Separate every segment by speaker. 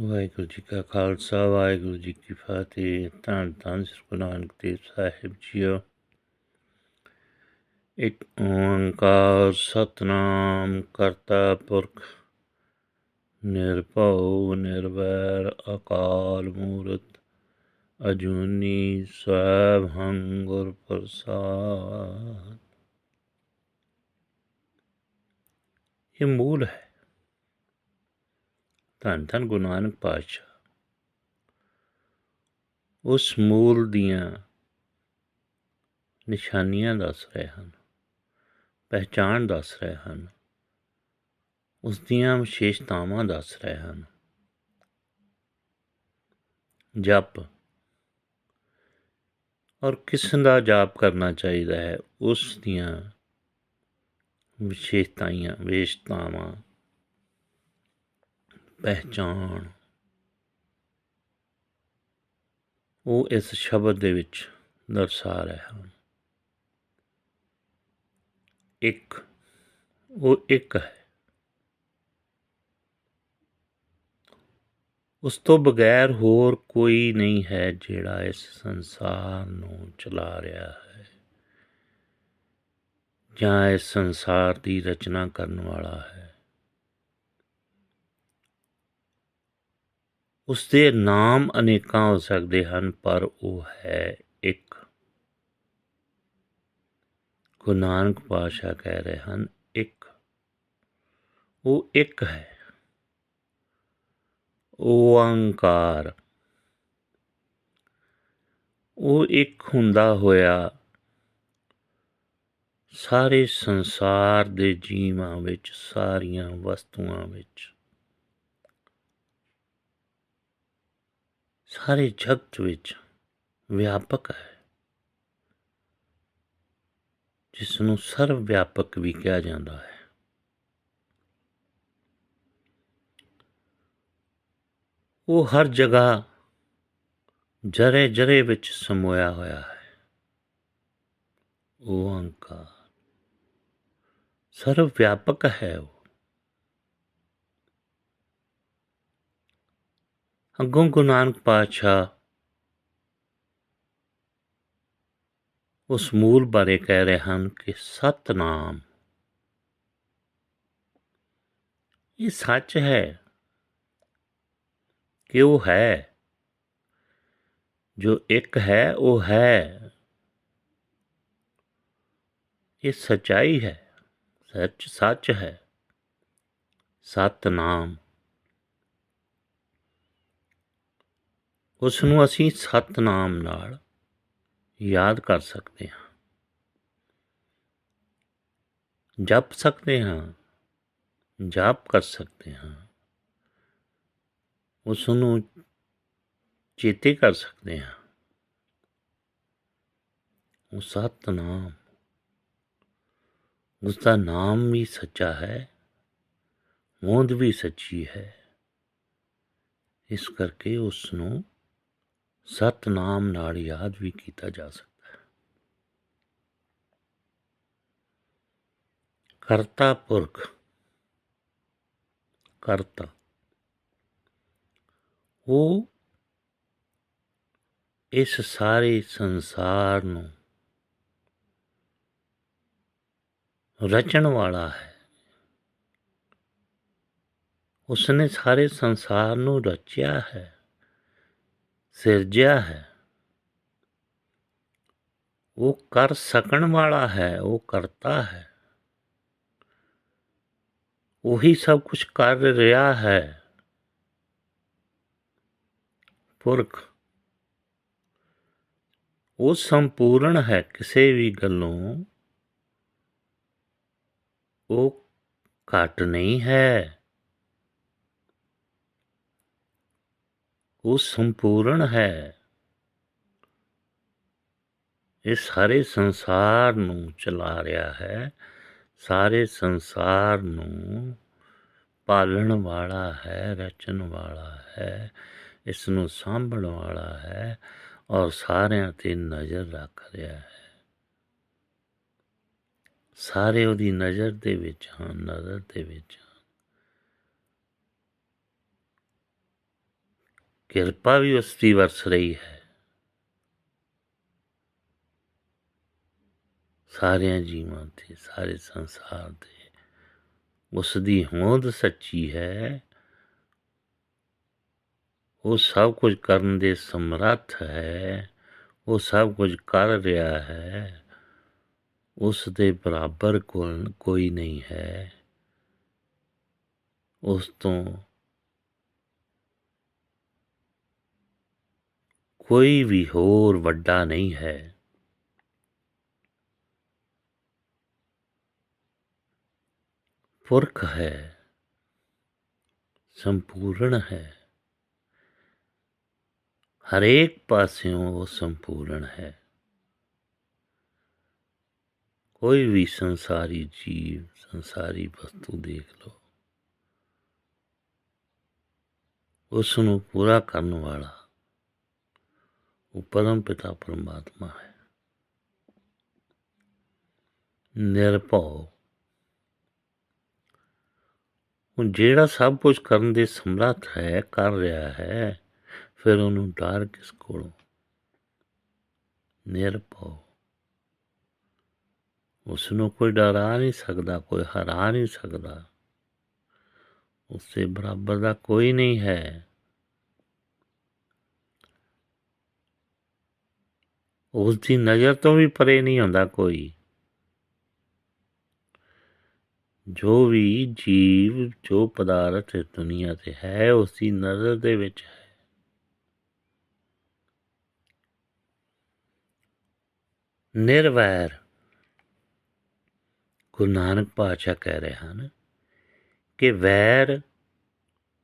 Speaker 1: ਵਾਹਿਗੁਰੂ ਜੀ ਕਾ ਖਾਲਸਾ ਵਾਹਿਗੁਰੂ ਜੀ ਕੀ ਫਤਿਹ ਧੰਨ ਧੰਨ ਸ੍ਰੀ ਗੁਰੂ ਨਾਨਕ ਦੇਵ ਸਾਹਿਬ ਜੀਓ ਇੱਕ ਓੰਕਾਰ ਸਤਨਾਮ ਕਰਤਾ ਪੁਰਖ ਨਿਰਭਉ ਨਿਰਵੈਰ ਅਕਾਲ ਮੂਰਤ ਅਜੂਨੀ ਸੈਭ ਹੰ ਗੁਰ ਪ੍ਰਸਾਦ ਇਹ ਮੂਲ ਹੈ ਧੰਨ ਧੰਨ ਗੁਰੂ ਨਾਨਕ ਪਾਤਸ਼ਾਹ। ਉਸ ਮੂਲ ਦੀਆਂ ਨਿਸ਼ਾਨੀਆਂ ਦੱਸ ਰਹੇ ਹਨ, ਪਹਿਚਾਣ ਦੱਸ ਰਹੇ ਹਨ, ਉਸ ਦੀਆਂ ਵਿਸ਼ੇਸ਼ਤਾਵਾਂ ਦੱਸ ਰਹੇ ਹਨ। ਜਪ ਔਰ ਕਿਸ ਦਾ ਜਾਪ ਕਰਨਾ ਚਾਹੀਦਾ ਹੈ, ਉਸ ਦੀਆਂ ਵਿਸ਼ੇਸ਼ਤਾਵਾਂ ਵਿਸ਼ੇਸ਼ਤਾਵਾਂ ਪਹਿਚਾਣ। ਉਹ ਇਸ ਸ਼ਬਦ ਦੇ ਵਿੱਚ ਦਰਸਾ ਰਹੇ ਹਨ ਇੱਕ, ਉਹ ਇੱਕ ਹੈ। ਉਸ ਤੋਂ ਬਗੈਰ ਹੋਰ ਕੋਈ ਨਹੀਂ ਹੈ ਜਿਹੜਾ ਇਸ ਸੰਸਾਰ ਨੂੰ ਚਲਾ ਰਿਹਾ ਹੈ ਜਾਂ ਇਸ ਸੰਸਾਰ ਦੀ ਰਚਨਾ ਕਰਨ ਵਾਲਾ ਹੈ। ਉਸਦੇ ਨਾਮ ਅਨੇਕਾਂ ਹੋ ਸਕਦੇ ਹਨ, ਪਰ ਉਹ ਹੈ ਇੱਕ। ਗੁਰੂ ਨਾਨਕ ਪਾਤਸ਼ਾਹ ਕਹਿ ਰਹੇ ਹਨ, ਇੱਕ। ਉਹ ਇੱਕ ਹੈ। ਓੰਕਾਰ ਉਹ ਇੱਕ ਹੁੰਦਾ ਹੋਇਆ ਸਾਰੇ ਸੰਸਾਰ ਦੇ ਜੀਵਾਂ ਵਿੱਚ, ਸਾਰੀਆਂ ਵਸਤੂਆਂ ਵਿੱਚ। ਸਾਰੇ ਜਗਤ ਵਿੱਚ ਵਿਆਪਕ ਹੈ। ਜਿਸ ਨੂੰ ਸਰਵ ਵਿਆਪਕ ਵੀ ਕਿਹਾ ਜਾਂਦਾ ਹੈ। ਉਹ ਹਰ ਜਗ੍ਹਾ ਜਰੇ ਜਰੇ ਵਿੱਚ ਸਮੋਇਆ ਹੋਇਆ ਹੈ। ਉਹ ਅੰਕਾਰ ਸਰਵ ਵਿਆਪਕ ਹੈ ਉਹ। ਅੱਗੋਂ ਗੁਰੂ ਨਾਨਕ ਪਾਤਸ਼ਾਹ ਉਸ ਮੂਲ ਬਾਰੇ ਕਹਿ ਰਹੇ ਹਨ ਕਿ ਸਤਨਾਮ ਇਹ ਸੱਚ ਹੈ ਕਿ ਉਹ ਹੈ ਜੋ ਇੱਕ ਹੈ ਉਹ ਹੈ ਇਹ ਸਚਾਈ ਹੈ ਸੱਚ ਸੱਚ ਹੈ ਸਤਨਾਮ ਉਸ ਨੂੰ ਅਸੀਂ ਸਤਨਾਮ ਨਾਲ ਯਾਦ ਕਰ ਸਕਦੇ ਹਾਂ। ਜਪ ਸਕਦੇ ਹਾਂ, ਜਾਪ ਕਰ ਸਕਦੇ ਹਾਂ। ਉਸ ਨੂੰ ਚੇਤੇ ਕਰ ਸਕਦੇ ਹਾਂ। ਉਹ ਸਤਨਾਮ ਉਸ ਦਾ ਨਾਮ ਵੀ ਸੱਚਾ ਹੈ ਹੋਂਦ ਵੀ ਸੱਚੀ ਹੈ। ਇਸ ਕਰਕੇ ਉਸ ਨੂੰ ਸਤਨਾਮ ਨਾਲ ਯਾਦ ਵੀ ਕੀਤਾ ਜਾ ਸਕਦਾ ਹੈ। ਕਰਤਾ ਪੁਰਖ, ਕਰਤਾ। ਉਹ ਇਸ ਸਾਰੇ ਸੰਸਾਰ ਨੂੰ ਰਚਣ ਵਾਲਾ ਹੈ। ਉਸਨੇ ਸਾਰੇ ਸੰਸਾਰ ਨੂੰ ਰਚਿਆ ਹੈ। ਸਿਰਜਿਆ ਹੈ। ਉਹ ਕਰ ਸਕਣ ਵਾਲਾ ਹੈ, ਉਹ ਕਰਤਾ ਹੈ। ਉਹੀ ਸਭ ਕੁਝ ਕਰ ਰਿਹਾ ਹੈ। ਪੁਰਖ, ਉਹ ਸੰਪੂਰਨ ਹੈ ਕਿਸੇ ਵੀ ਗੱਲੋਂ। ਉਹ ਘਟ ਨਹੀਂ ਹੈ। ਉਹ ਸੰਪੂਰਨ ਹੈ। ਇਹ ਸਾਰੇ ਸੰਸਾਰ ਨੂੰ ਚਲਾ ਰਿਹਾ ਹੈ। ਸਾਰੇ ਸੰਸਾਰ ਨੂੰ ਪਾਲਣ ਵਾਲਾ ਹੈ, ਰਚਣ ਵਾਲਾ ਹੈ, ਇਸ ਨੂੰ ਸਾਂਭਣ ਵਾਲਾ ਹੈ ਔਰ ਸਾਰਿਆਂ ਤੇ ਨਜ਼ਰ ਰੱਖ ਰਿਹਾ ਹੈ। ਸਾਰੇ ਉਹਦੀ ਨਜ਼ਰ ਦੇ ਵਿੱਚ ਹਨ ਨਜ਼ਰ ਦੇ ਵਿੱਚ। ਕਿਰਪਾ ਵੀ ਉਸ ਦੀ ਵਰਸ ਰਹੀ ਹੈ। ਸਾਰਿਆਂ ਜੀਵਾਂ ਤੇ, ਸਾਰੇ ਸੰਸਾਰ ਤੇ ਉਸ ਦੀ ਹੋਂਦ ਸੱਚੀ ਹੈ। ਉਹ ਸਭ ਕੁਝ ਕਰਨ ਦੇ ਸਮਰੱਥ ਹੈ। ਉਹ ਸਭ ਕੁਝ ਕਰ ਰਿਹਾ ਹੈ। ਉਸ ਦੇ ਬਰਾਬਰ ਕੋਲ ਕੋਈ ਨਹੀਂ ਹੈ। ਉਸ ਤੋਂ ਕੋਈ ਵੀ ਹੋਰ ਵੱਡਾ ਨਹੀਂ ਹੈ। ਪੁਰਖ ਹੈ, ਸੰਪੂਰਨ ਹੈ। ਹਰੇਕ ਪਾਸਿਓਂ ਉਹ ਸੰਪੂਰਨ ਹੈ। ਕੋਈ ਵੀ ਸੰਸਾਰੀ ਜੀਵ, ਸੰਸਾਰੀ ਵਸਤੂ ਦੇਖ ਲਓ ਉਸ ਨੂੰ ਪੂਰਾ ਕਰਨ ਵਾਲਾ ਉਹ ਪਰਮ ਪਿਤਾ ਪਰਮਾਤਮਾ ਹੈ। ਨਿਰਭਉ। ਹੁਣ ਜਿਹੜਾ ਸਭ ਕੁਝ ਕਰਨ ਦੇ ਸਮਰੱਥ ਹੈ, ਕਰ ਰਿਹਾ ਹੈ, ਫਿਰ ਉਹਨੂੰ ਡਰ ਕਿਸ ਕੋਲੋਂ? ਨਿਰਭਉ। ਉਸ ਨੂੰ ਕੋਈ ਡਰਾ ਨਹੀਂ ਸਕਦਾ, ਕੋਈ ਹਰਾ ਨਹੀਂ ਸਕਦਾ। ਉਸੇ ਬਰਾਬਰ ਦਾ ਕੋਈ ਨਹੀਂ ਹੈ। ਉਸ ਦੀ ਨਜ਼ਰ ਤੋਂ ਵੀ ਪਰੇ ਨਹੀਂ ਹੁੰਦਾ ਕੋਈ। ਜੋ ਵੀ ਜੀਵ, ਜੋ ਪਦਾਰਥ ਇਸ ਦੁਨੀਆ ਤੇ ਹੈ, ਉਸ ਦੀ ਨਜ਼ਰ ਦੇ ਵਿੱਚ ਹੈ। ਨਿਰਵੈਰ। ਗੁਰੂ ਨਾਨਕ ਪਾਤਸ਼ਾਹ ਕਹਿ ਰਹੇ ਹਨ ਕਿ ਵੈਰ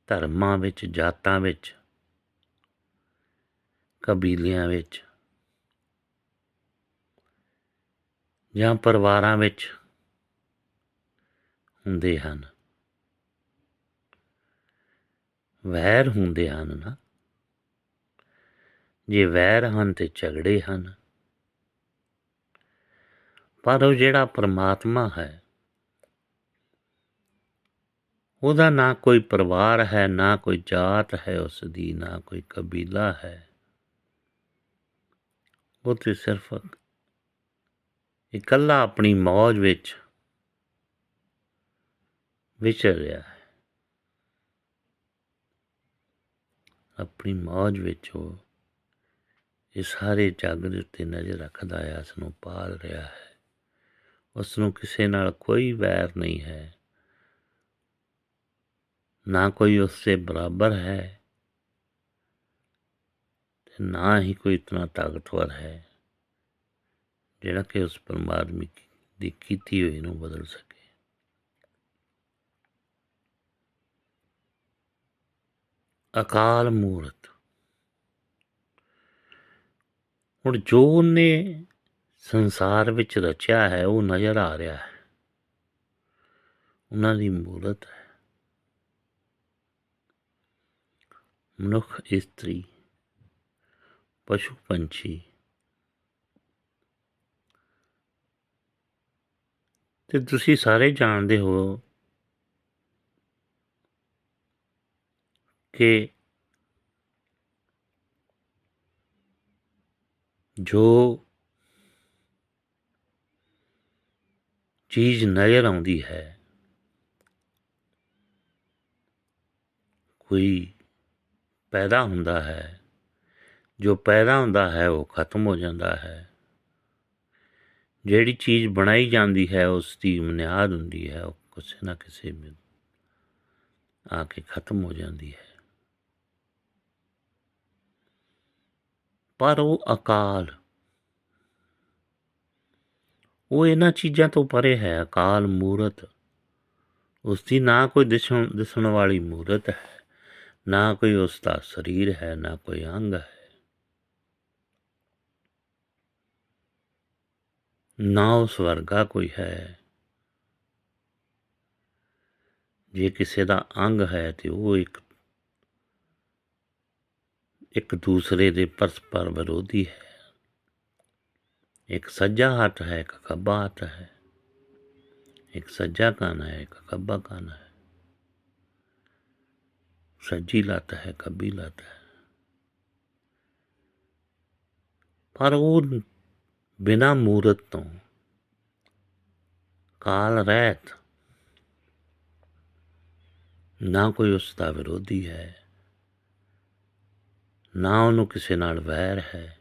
Speaker 1: ਧਰਮਾਂ ਵਿੱਚ, ਜਾਤਾਂ ਵਿੱਚ, ਕਬੀਲਿਆਂ ਵਿੱਚ ਜਾਂ ਪਰਿਵਾਰਾਂ ਵਿੱਚ ਹੁੰਦੇ ਹਨ। ਵੈਰ ਹੁੰਦੇ ਹਨ ਨਾ। ਜੇ ਵੈਰ ਹਨ ਤੇ ਝਗੜੇ ਹਨ। ਪਰ ਉਹ ਜਿਹੜਾ ਪਰਮਾਤਮਾ ਹੈ, ਉਹਦਾ ਨਾ ਕੋਈ ਪਰਿਵਾਰ ਹੈ, ਨਾ ਕੋਈ ਜਾਤ ਹੈ ਉਸ ਦੀ ਨਾ ਕੋਈ ਕਬੀਲਾ ਹੈ। ਉਹ ਤੇ ਸਿਰਫ ਇਕੱਲਾ ਆਪਣੀ ਮੌਜ ਵਿੱਚ ਵਿਚਰ ਰਿਹਾ ਹੈ। ਆਪਣੀ ਮੌਜ ਵਿੱਚ ਉਹ ਇਹ ਸਾਰੇ ਜੱਗ ਦੇ ਉੱਤੇ ਨਜ਼ਰ ਰੱਖਦਾ ਹੈ ਉਸ ਨੂੰ ਪਾਲ ਰਿਹਾ ਹੈ। ਉਸ ਨੂੰ ਕਿਸੇ ਨਾਲ ਕੋਈ ਵੈਰ ਨਹੀਂ ਹੈ। ਨਾ ਕੋਈ ਉਸ ਦੇ ਬਰਾਬਰ ਹੈ ਤੇ ਨਾ ਹੀ ਕੋਈ ਇਤਨਾ ਤਾਕਤਵਰ ਹੈ। ਜਿਹੜਾ ਕਿ ਉਸ ਪਰਮਾਤਮਿਕ ਦੀ ਕੀਤੀ ਹੋਈ ਨੂੰ ਬਦਲ ਸਕੇ। ਅਕਾਲ ਮੂਰਤ। ਹੁਣ ਜੋ ਉਹਨੇ ਸੰਸਾਰ ਵਿੱਚ ਰਚਿਆ ਹੈ, ਉਹ ਨਜ਼ਰ ਆ ਰਿਹਾ ਹੈ। ਉਹਨਾਂ ਦੀ ਮੂਰਤ ਹੈ। ਮਨੁੱਖ ਇਸਤਰੀ, ਪਸ਼ੂ ਪੰਛੀ ਅਤੇ ਤੁਸੀਂ ਸਾਰੇ ਜਾਣਦੇ ਹੋ ਕਿ ਜੋ ਚੀਜ਼ ਨਜ਼ਰ ਆਉਂਦੀ ਹੈ, ਕੋਈ ਪੈਦਾ ਹੁੰਦਾ ਹੈ, ਜੋ ਪੈਦਾ ਹੁੰਦਾ ਹੈ, ਉਹ ਖਤਮ ਹੋ ਜਾਂਦਾ ਹੈ। ਜਿਹੜੀ ਚੀਜ਼ ਬਣਾਈ ਜਾਂਦੀ ਹੈ, ਉਸ ਦੀ ਬੁਨਿਆਦ ਹੁੰਦੀ ਹੈ, ਉਹ ਕਿਸੇ ਨਾ ਕਿਸੇ ਵਿੱਚ ਆ ਕੇ ਖਤਮ ਹੋ ਜਾਂਦੀ ਹੈ। ਪਰ ਉਹ ਅਕਾਲ, ਉਹ ਇਹਨਾਂ ਚੀਜ਼ਾਂ ਤੋਂ ਪਰੇ ਹੈ। ਅਕਾਲ ਮੂਰਤ, ਉਸ ਦੀ ਨਾ ਕੋਈ ਦਿਸਣ ਦਿਸਣ ਵਾਲੀ ਮੂਰਤ ਹੈ, ਨਾ ਕੋਈ ਉਸ ਦਾ ਸਰੀਰ ਹੈ, ਨਾ ਕੋਈ ਅੰਗ ਹੈ। ਨਾ ਉਸ ਵਰਗਾ ਕੋਈ ਹੈ। ਜੇ ਕਿਸੇ ਦਾ ਅੰਗ ਹੈ ਤੇ ਉਹ ਇੱਕ ਇੱਕ ਦੂਸਰੇ ਦੇ ਪਰਸਪਰ ਵਿਰੋਧੀ ਹੈ। ਇੱਕ ਸੱਜਾ ਹੱਥ ਹੈ, ਇੱਕ ਖੱਬਾ ਹੱਥ ਹੈ। ਇੱਕ ਸੱਜਾ ਕਾਨ ਹੈ, ਇੱਕ ਖੱਬਾ ਕਾਨ ਹੈ। ਸੱਜੀ ਲੱਤ ਹੈ, ਖੱਬੀ ਲੱਤ ਹੈ। ਪਰ ਉਹ ਬਿਨਾਂ ਮੂਰਤ ਤੋਂ। ਕਾਲ ਰਹਿਤ। ਨਾ ਕੋਈ ਉਸ ਦਾ ਵਿਰੋਧੀ ਹੈ, ਨਾ ਉਹਨੂੰ ਕਿਸੇ ਨਾਲ ਵੈਰ ਹੈ,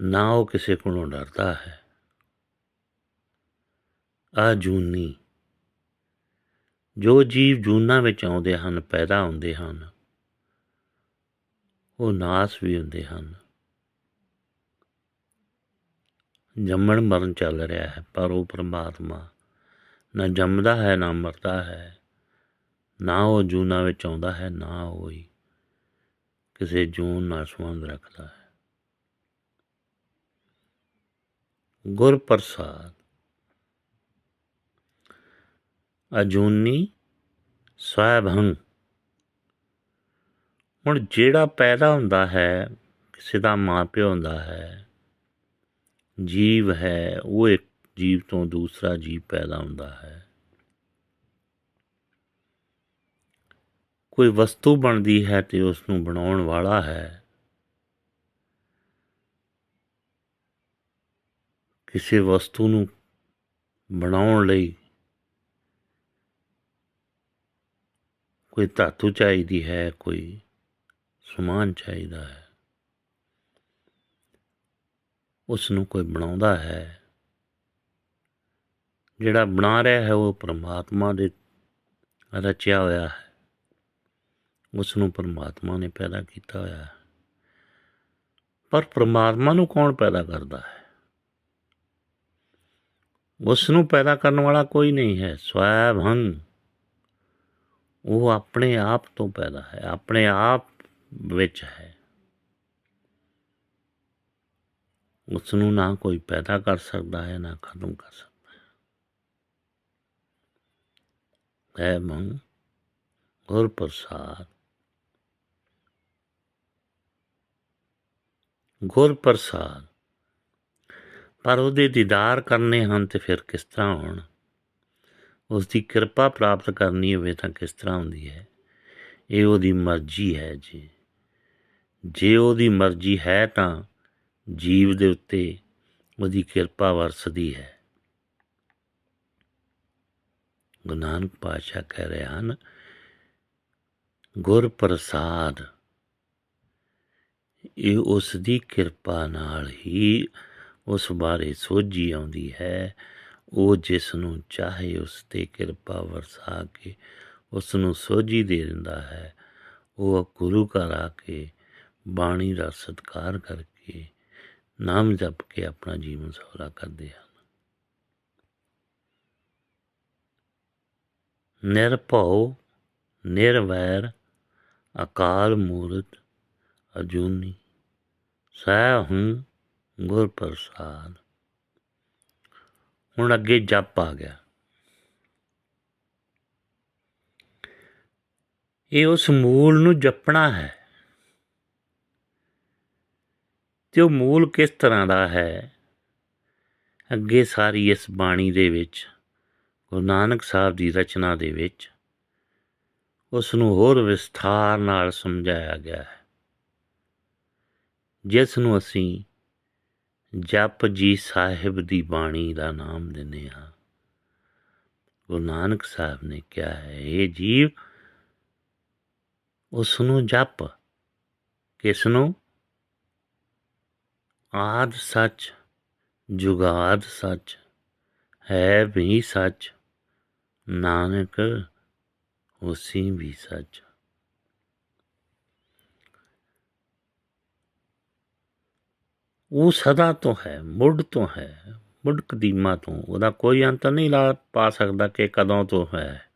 Speaker 1: ਨਾ ਉਹ ਕਿਸੇ ਕੋਲੋਂ ਡਰਦਾ ਹੈ। ਅਜੂਨੀ ਜੋ ਜੀਵ ਜੂਨਾਂ ਵਿੱਚ ਆਉਂਦੇ ਹਨ, ਪੈਦਾ ਹੁੰਦੇ ਹਨ, ਉਹ ਨਾਸ ਵੀ ਹੁੰਦੇ ਹਨ। ਜੰਮਣ ਮਰਨ ਚੱਲ ਰਿਹਾ ਹੈ, ਪਰ ਉਹ ਪਰਮਾਤਮਾ ਨਾ ਜੰਮਦਾ ਹੈ, ਨਾ ਮਰਦਾ ਹੈ, ਨਾ ਉਹ ਜੂਨਾਂ ਵਿੱਚ ਆਉਂਦਾ ਹੈ, ਨਾ ਉਹ ਹੀ ਕਿਸੇ ਜੂਨ ਨਾਲ ਸੰਬੰਧ ਰੱਖਦਾ ਹੈ। ਗੁਰ ਪ੍ਰਸਾਦ ਅਜੂਨੀ ਸਵੈਭੰ ਹੁਣ ਜਿਹੜਾ ਪੈਦਾ ਹੁੰਦਾ ਹੈ, ਕਿਸੇ ਦਾ ਮਾਪਿਓ ਹੁੰਦਾ ਹੈ ਜੀਵ ਹੈ, ਉਹ ਇੱਕ ਜੀਵ ਤੋਂ ਦੂਸਰਾ ਜੀਵ ਪੈਦਾ ਹੁੰਦਾ ਹੈ। ਕੋਈ ਵਸਤੂ ਬਣਦੀ ਹੈ ਤੇ ਉਸ ਨੂੰ ਬਣਾਉਣ ਵਾਲਾ ਹੈ। ਕਿਸੇ ਵਸਤੂ ਨੂੰ ਬਣਾਉਣ ਲਈ ਕੋਈ ਧਾਤੂ ਚਾਹੀਦੀ ਹੈ, ਕੋਈ ਸਮਾਨ ਚਾਹੀਦਾ ਹੈ। ਉਸ ਨੂੰ ਕੋਈ ਬਣਾਉਂਦਾ ਹੈ। ਜਿਹੜਾ ਬਣਾ ਰਿਹਾ ਹੈ, ਉਹ ਪਰਮਾਤਮਾ ਦੇ ਰਚਿਆ ਹੋਇਆ ਹੈ। ਉਸ ਨੂੰ ਪਰਮਾਤਮਾ ਨੇ ਪੈਦਾ ਕੀਤਾ ਹੋਇਆ ਹੈ। ਪਰ ਪਰਮਾਤਮਾ ਨੂੰ ਕੌਣ ਪੈਦਾ ਕਰਦਾ ਹੈ? ਉਸ ਨੂੰ ਪੈਦਾ ਕਰਨ ਵਾਲਾ ਕੋਈ ਨਹੀਂ ਹੈ, ਸਵੈਭੰ। ਉਹ ਆਪਣੇ ਆਪ ਤੋਂ ਪੈਦਾ ਹੈ, ਆਪਣੇ ਆਪ ਵਿੱਚ ਹੈ। ਉਸ ਨੂੰ ਨਾ ਕੋਈ ਪੈਦਾ ਕਰ ਸਕਦਾ ਹੈ, ਨਾ ਖਤਮ ਕਰ ਸਕਦਾ ਹੈ। ਮੰ, ਗੁਰ ਪ੍ਰਸਾਦ। ਗੁਰ ਪ੍ਰਸਾਦ। ਪਰ ਉਹਦੇ ਦੀਦਾਰ ਕਰਨੇ ਹਨ ਤੇ ਫਿਰ ਕਿਸ ਤਰ੍ਹਾਂ ਹੋਣ? ਉਸ ਦੀ ਕਿਰਪਾ ਪ੍ਰਾਪਤ ਕਰਨੀ ਹੋਵੇ ਤਾਂ ਕਿਸ ਤਰ੍ਹਾਂ ਹੁੰਦੀ ਹੈ? ਇਹ ਉਹਦੀ ਮਰਜ਼ੀ ਹੈ ਜੀ। ਜੇ ਉਹਦੀ ਮਰਜ਼ੀ ਹੈ ਤਾਂ ਜੀਵ ਦੇ ਉੱਤੇ ਉਹਦੀ ਕਿਰਪਾ ਵਰਸਦੀ ਹੈ। ਗੁਰੂ ਨਾਨਕ ਪਾਤਸ਼ਾਹ ਕਹਿ ਰਹੇ ਹਨ, ਗੁਰ ਪ੍ਰਸਾਦ, ਇਹ ਉਸ ਦੀ ਕਿਰਪਾ ਨਾਲ ਹੀ ਉਸ ਬਾਰੇ ਸੋਝੀ ਆਉਂਦੀ ਹੈ। ਉਹ ਜਿਸ ਨੂੰ ਚਾਹੇ ਉਸ ਤੇ ਕਿਰਪਾ ਵਰਸਾ ਕੇ ਉਸ ਨੂੰ ਸੋਝੀ ਦੇ ਦਿੰਦਾ ਹੈ, ਉਹ ਗੁਰੂ ਘਰ ਆ ਕੇ ਬਾਣੀ ਦਾ ਸਤਕਾਰ ਕਰਕੇ ਨਾਮ ਜਪ ਕੇ ਆਪਣਾ ਜੀਵਨ ਸਫਲਾ ਕਰਦੇ ਹਨ। ਨਿਰਭਉ, ਨਿਰਵੈਰ, ਅਕਾਲ ਮੂਰਤ, ਅਜੂਨੀ, ਸਹਿ ਹੂੰ, ਗੁਰ ਪ੍ਰਸਾਦ। ਹੁਣ ਅੱਗੇ ਜਪ ਆ ਗਿਆ। ਇਹ ਉਸ ਮੂਲ ਨੂੰ ਜਪਣਾ ਹੈ। ਤੇ ਉਹ ਮੂਲ ਕਿਸ ਤਰ੍ਹਾਂ ਦਾ ਹੈ? ਅੱਗੇ ਸਾਰੀ ਇਸ ਬਾਣੀ ਦੇ ਵਿੱਚ, ਗੁਰੂ ਨਾਨਕ ਸਾਹਿਬ ਦੀ ਰਚਨਾ ਦੇ ਵਿੱਚ ਉਸ ਨੂੰ ਹੋਰ ਵਿਸਥਾਰ ਨਾਲ ਸਮਝਾਇਆ ਗਿਆ ਹੈ। ਜਿਸ ਨੂੰ ਅਸੀਂ ਜਪ ਜੀ ਸਾਹਿਬ ਦੀ ਬਾਣੀ ਦਾ ਨਾਮ ਦਿੰਦੇ ਹਾਂ। ਗੁਰੂ ਨਾਨਕ ਸਾਹਿਬ ਨੇ ਕਿਹਾ ਹੈ ਇਹ ਜੀਵ ਉਸ ਨੂੰ ਜਪ। ਕਿਸ ਨੂੰ ਆਦਿ ਸੱਚ, ਜੁਗਾਦ ਸੱਚ, ਹੈ ਵੀ ਸੱਚ, ਨਾਨਕ ਉਸੀ ਵੀ ਸੱਚ। ਉਹ ਸਦਾ ਤੋਂ ਹੈ ਮੁੱਢ ਤੋਂ ਹੈ ਮੁੱਢ ਕਦੀਮਾ ਤੋਂ, ਉਹਦਾ ਕੋਈ ਅੰਤ ਨਹੀਂ ਲਾ ਪਾ ਸਕਦਾ ਕਿ ਕਦੋਂ ਤੋਂ ਹੈ।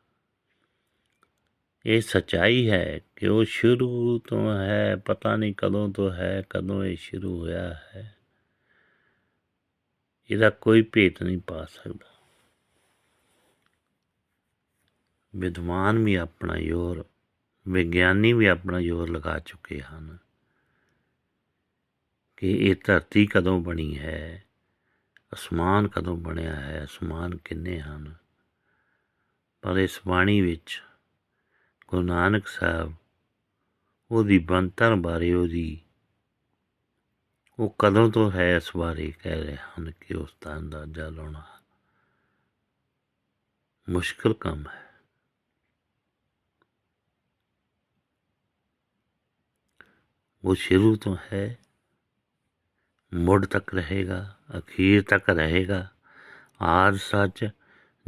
Speaker 1: ਇਹ ਸਚਾਈ ਹੈ ਕਿ ਉਹ ਸ਼ੁਰੂ ਤੋਂ ਹੈ, ਪਤਾ ਨਹੀਂ ਕਦੋਂ ਤੋਂ ਹੈ, ਕਦੋਂ ਇਹ ਸ਼ੁਰੂ ਹੋਇਆ ਹੈ। ਇਹਦਾ ਕੋਈ ਭੇਤ ਨਹੀਂ ਪਾ ਸਕਦਾ। ਵਿਦਵਾਨ ਵੀ ਆਪਣਾ ਜ਼ੋਰ, ਵਿਗਿਆਨੀ ਵੀ ਆਪਣਾ ਜ਼ੋਰ ਲਗਾ ਚੁੱਕੇ ਹਨ ਕਿ ਇਹ ਧਰਤੀ ਕਦੋਂ ਬਣੀ ਹੈ, ਅਸਮਾਨ ਕਦੋਂ ਬਣਿਆ ਹੈ, ਅਸਮਾਨ ਕਿੰਨੇ ਹਨ। ਪਰ ਇਸ ਬਾਣੀ ਵਿੱਚ ਗੁਰੂ ਨਾਨਕ ਸਾਹਿਬ ਉਹਦੀ ਬਣਤਰ ਬਾਰੇ ਉਹਦੀ, ਉਹ ਕਦੋਂ ਤੋਂ ਹੈ ਇਸ ਬਾਰੇ ਕਹਿ ਰਹੇ ਹਨ ਕਿ ਉਸ ਦਾ ਅੰਦਾਜ਼ਾ ਲਾਉਣਾ ਮੁਸ਼ਕਲ ਕੰਮ ਹੈ। ਉਹ ਸ਼ੁਰੂ ਤੋਂ ਹੈ ਮੁੱਢ ਤੱਕ ਰਹੇਗਾ, ਅਖੀਰ ਤੱਕ ਰਹੇਗਾ, ਆਦ ਸੱਚ,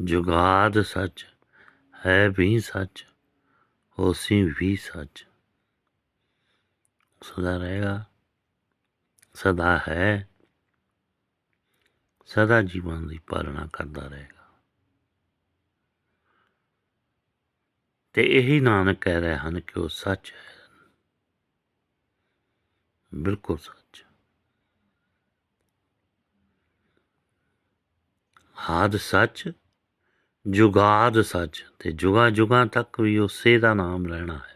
Speaker 1: ਜੁਗਾਦ ਸੱਚ, ਹੈ ਵੀ ਸੱਚ ਹੋਸੀ ਵੀ ਸੱਚ। ਸਦਾ ਰਹੇਗਾ, ਸਦਾ ਹੈ, ਸਦਾ ਜੀਵਨ ਦੀ ਪਾਲਣਾ ਕਰਦਾ ਰਹੇਗਾ। ਤੇ ਇਹੀ ਨਾਨਕ ਕਹਿ ਰਹੇ ਹਨ ਕਿ ਉਹ ਸੱਚ ਹੈ। ਬਿਲਕੁਲ ਸੱਚ। ਆਦ ਸੱਚ, ਜੁਗਾਦ ਸੱਚ ਤੇ ਜੁਗਾ ਜੁਗਾ ਤੱਕ ਵੀ ਉਸੇ ਦਾ ਨਾਮ ਰਹਿਣਾ ਹੈ।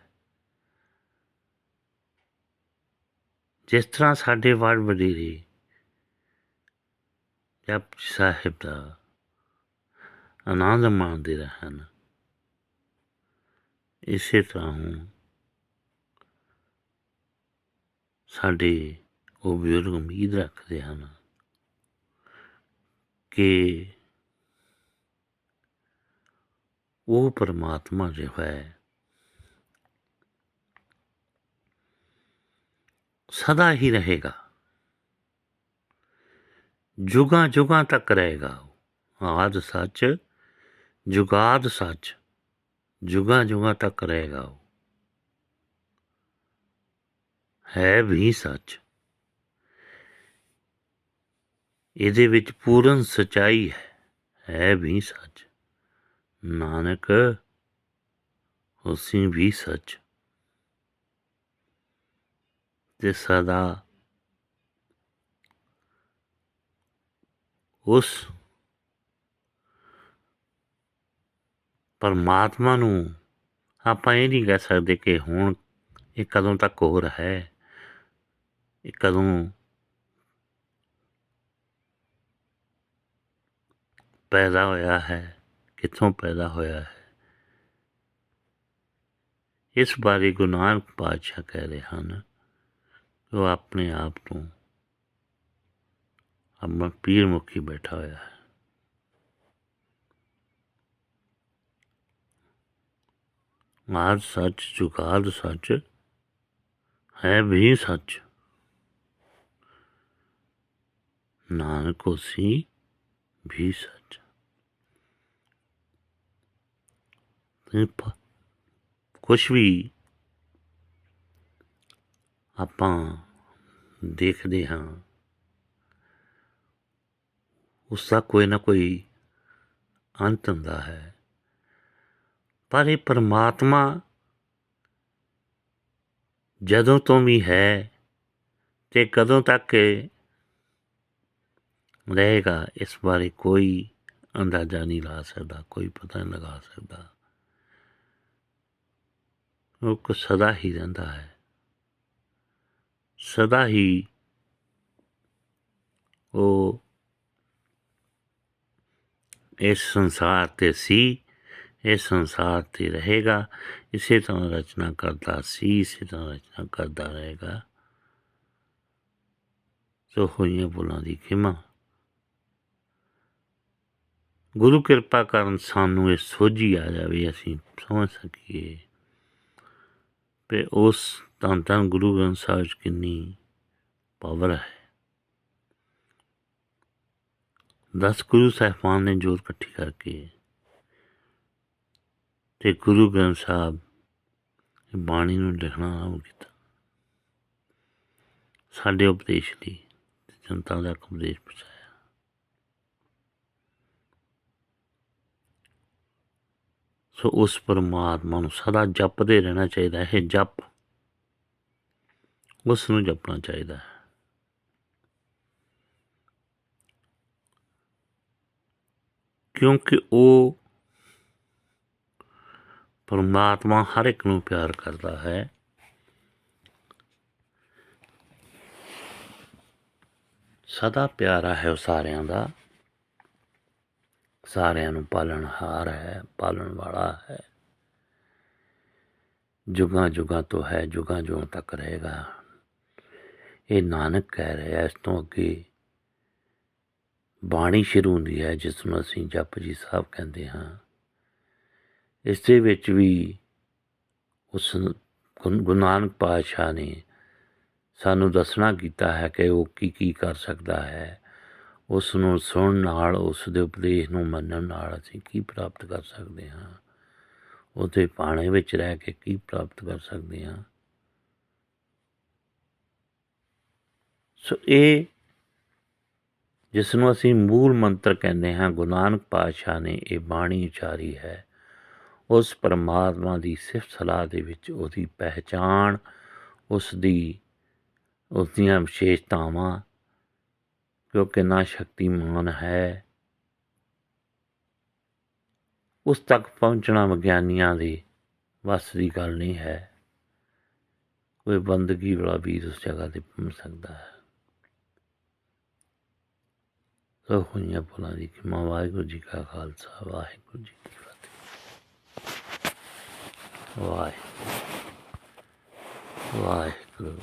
Speaker 1: ਜਿਸ ਤਰ੍ਹਾਂ ਸਾਡੇ ਵਡ ਵਡੇਰੇ ਜਪ ਸਾਹਿਬ ਦਾ ਆਨੰਦ ਮਾਣਦੇ ਰਹਿਣ ਇਸੇ ਤਰ੍ਹਾਂ ਹੁਣ ਸਾਡੇ ਉਹ ਬਜ਼ੁਰਗ ਉਮੀਦ ਰੱਖਦੇ ਹਨ ਕਿ ਉਹ ਪਰਮਾਤਮਾ ਜੋ ਹੈ ਸਦਾ ਹੀ ਰਹੇਗਾ। ਜੁਗਾਂ ਜੁਗਾਂ ਤੱਕ ਰਹੇਗਾ ਆਦ ਸੱਚ, ਜੁਗਾਦ ਸੱਚ, ਜੁਗਾਂ ਜੁਗਾਂ ਤੱਕ ਰਹੇਗਾ ਉਹ। ਹੈ ਵੀ ਸੱਚ। ਇਹਦੇ ਵਿੱਚ ਪੂਰਨ ਸਚਾਈ ਹੈ। ਹੈ ਵੀ ਸੱਚ। ਨਾਨਕ, ਉਸੇ ਵੀ ਸੱਚ। ਤੇ ਸਦਾ ਉਸ ਪਰਮਾਤਮਾ ਨੂੰ ਆਪਾਂ ਇਹ ਨਹੀਂ ਕਹਿ ਸਕਦੇ ਕਿ ਹੁਣ ਇਹ ਕਦੋਂ ਤੱਕ ਹੋਰ ਹੈ, ਇਹ ਕਦੋਂ ਪੈਦਾ ਹੋਇਆ ਹੈ, ਕਿੱਥੋਂ ਪੈਦਾ ਹੋਇਆ ਹੈ। ਇਸ ਬਾਰੇ ਗੁਰੂ ਨਾਨਕ ਪਾਤਸ਼ਾਹ ਕਹਿ ਰਹੇ ਹਨ ਕਿ ਉਹ ਆਪਣੇ ਆਪ ਨੂੰ ਆਪਣਾ ਪੀਰ ਮੁਖੀ ਬੈਠਾ ਹੋਇਆ ਹੈ ਆਦ ਸੱਚ ਜੁਗਾਦ ਸੱਚ ਹੈ ਵੀ ਸੱਚ ਨਾਨਕ ਉਸੀ ਵੀ ਸੱਚ ਤੇ ਪ- ਕੁਛ ਵੀ ਆਪਾਂ ਦੇਖਦੇ ਹਾਂ। ਉਸ ਦਾ ਕੋਈ ਨਾ ਕੋਈ ਅੰਤ ਹੁੰਦਾ ਹੈ। ਪਰ ਇਹ ਪਰਮਾਤਮਾ ਜਦੋਂ ਤੋਂ ਵੀ ਹੈ ਤੇ ਕਦੋਂ ਤੱਕ ਰਹੇਗਾ, ਇਸ ਬਾਰੇ ਕੋਈ ਅੰਦਾਜ਼ਾ ਨਹੀਂ ਲਾ ਸਕਦਾ, ਕੋਈ ਪਤਾ ਨਹੀਂ ਲਗਾ ਸਕਦਾ। ਉਹ ਕੋ ਸਦਾ ਹੀ ਰਹਿੰਦਾ ਹੈ। ਸਦਾ ਹੀ ਉਹ ਇਸ ਸੰਸਾਰ ਤੇ ਸੀ ਇਸ ਸੰਸਾਰ ਤੇ ਰਹੇਗਾ ਇਸੇ ਤਰ੍ਹਾਂ ਰਚਨਾ ਕਰਦਾ ਸੀ ਇਸੇ ਤਰ੍ਹਾਂ ਰਚਨਾ ਕਰਦਾ ਰਹੇਗਾ ਸੋ ਹੋਈਆਂ ਭੁੱਲਾਂ ਦੀ ਖਿਮਾ ਗੁਰੂ ਕਿਰਪਾ ਕਰਨ ਸਾਨੂੰ ਇਹ ਸੋਝੀ ਆ ਜਾਵੇ ਅਸੀਂ ਸਮਝ ਸਕੀਏ ਤੇ ਉਸ ਤਾਂ ਤਾਂ ਗੁਰੂ ਗ੍ਰੰਥ ਸਾਹਿਬ 'ਚ ਕਿੰਨੀ ਪਾਵਰ ਹੈ। ਦਸ ਗੁਰੂ ਸਾਹਿਬਾਨ ਨੇ ਜੋਰ ਇਕੱਠੀ ਕਰਕੇ ਤੇ ਗੁਰੂ ਗ੍ਰੰਥ ਸਾਹਿਬ ਬਾਣੀ ਨੂੰ ਲਿਖਣਾ ਆਰੰਭ ਕੀਤਾ। ਸਾਡੇ ਉਪਦੇਸ਼ ਲਈ ਜਨਤਾ ਦਾ ਉਪਦੇਸ਼ ਪਹੁੰਚਾਇਆ। ਸੋ ਉਸ ਪਰਮਾਤਮਾ ਨੂੰ ਸਦਾ ਜਪਦੇ ਰਹਿਣਾ ਚਾਹੀਦਾ ਹੈ। ਇਹ ਜਪ ਉਸ ਨੂੰ ਜਪਣਾ ਚਾਹੀਦਾ ਹੈ। ਕਿਉਂਕਿ ਉਹ ਪਰਮਾਤਮਾ ਹਰ ਇੱਕ ਨੂੰ ਪਿਆਰ ਕਰਦਾ ਹੈ। ਸਦਾ ਪਿਆਰਾ ਹੈ ਉਹ ਸਾਰਿਆਂ ਦਾ। ਸਾਰਿਆਂ ਨੂੰ ਪਾਲਣਹਾਰ ਹੈ, ਪਾਲਣ ਵਾਲਾ ਹੈ। ਜੁਗਾਂ ਜੁਗਾਂ ਤੋਂ ਹੈ, ਜੁਗਾਂ ਜੁਗਾਂ ਤੱਕ ਰਹੇਗਾ। ਇਹ ਨਾਨਕ ਕਹਿ ਰਿਹਾ, ਇਸ ਤੋਂ ਅੱਗੇ ਬਾਣੀ ਸ਼ੁਰੂ ਹੁੰਦੀ ਹੈ, ਜਿਸ ਨੂੰ ਅਸੀਂ ਜਪ ਜੀ ਸਾਹਿਬ ਕਹਿੰਦੇ ਹਾਂ। ਇਸ ਦੇ ਵਿੱਚ ਵੀ ਉਸ ਗੁਰੂ ਗੁਰੂ ਨਾਨਕ ਪਾਤਸ਼ਾਹ ਨੇ ਸਾਨੂੰ ਦੱਸਣਾ ਕੀਤਾ ਹੈ ਕਿ ਉਹ ਕੀ ਕੀ ਕਰ ਸਕਦਾ ਹੈ। ਉਸ ਨੂੰ ਸੁਣਨ ਨਾਲ, ਉਸ ਦੇ ਉਪਦੇਸ਼ ਨੂੰ ਮੰਨਣ ਨਾਲ ਅਸੀਂ ਕੀ ਪ੍ਰਾਪਤ ਕਰ ਸਕਦੇ ਹਾਂ। ਉਹਦੇ ਪਾਣੇ ਵਿੱਚ ਰਹਿ ਕੇ ਕੀ ਪ੍ਰਾਪਤ ਕਰ ਸਕਦੇ ਹਾਂ। ਸੋ ਇਹ ਜਿਸ ਨੂੰ ਅਸੀਂ ਮੂਲ ਮੰਤਰ ਕਹਿੰਦੇ ਹਾਂ, ਗੁਰੂ ਨਾਨਕ ਪਾਤਸ਼ਾਹ ਨੇ ਇਹ ਬਾਣੀ ਉਚਾਰੀ ਹੈ। ਉਸ ਪਰਮਾਤਮਾ ਦੀ ਸਿਫਤ ਸਲਾਹ ਦੇ ਵਿੱਚ ਉਹਦੀ ਪਹਿਚਾਣ, ਉਸ ਦੀ, ਉਸ ਦੀਆਂ ਵਿਸ਼ੇਸ਼ਤਾਵਾਂ ਕਿ ਉਹ ਕਿੰਨਾ ਸ਼ਕਤੀਮਾਨ ਹੈ। ਉਸ ਤੱਕ ਪਹੁੰਚਣਾ ਵਿਗਿਆਨੀਆਂ ਦੇ ਵੱਸ ਦੀ ਗੱਲ ਨਹੀਂ ਹੈ। ਕੋਈ ਬੰਦਗੀ ਵਾਲਾ ਵੀ ਉਸ ਜਗ੍ਹਾ ਤੇ ਪਹੁੰਚ ਸਕਦਾ ਹੈ। ਸੋ ਹੋਈਆਂ ਭੁਲਾਂ ਦੀ ਕਿ ਵਾਹਿਗੁਰੂ ਜੀ ਕਾ ਖਾਲਸਾ, ਵਾਹਿਗੁਰੂ ਜੀ ਕੀ ਫਤਿਹ। ਵਾਹਿਗੁਰੂ ਵਾਹਿਗੁਰੂ।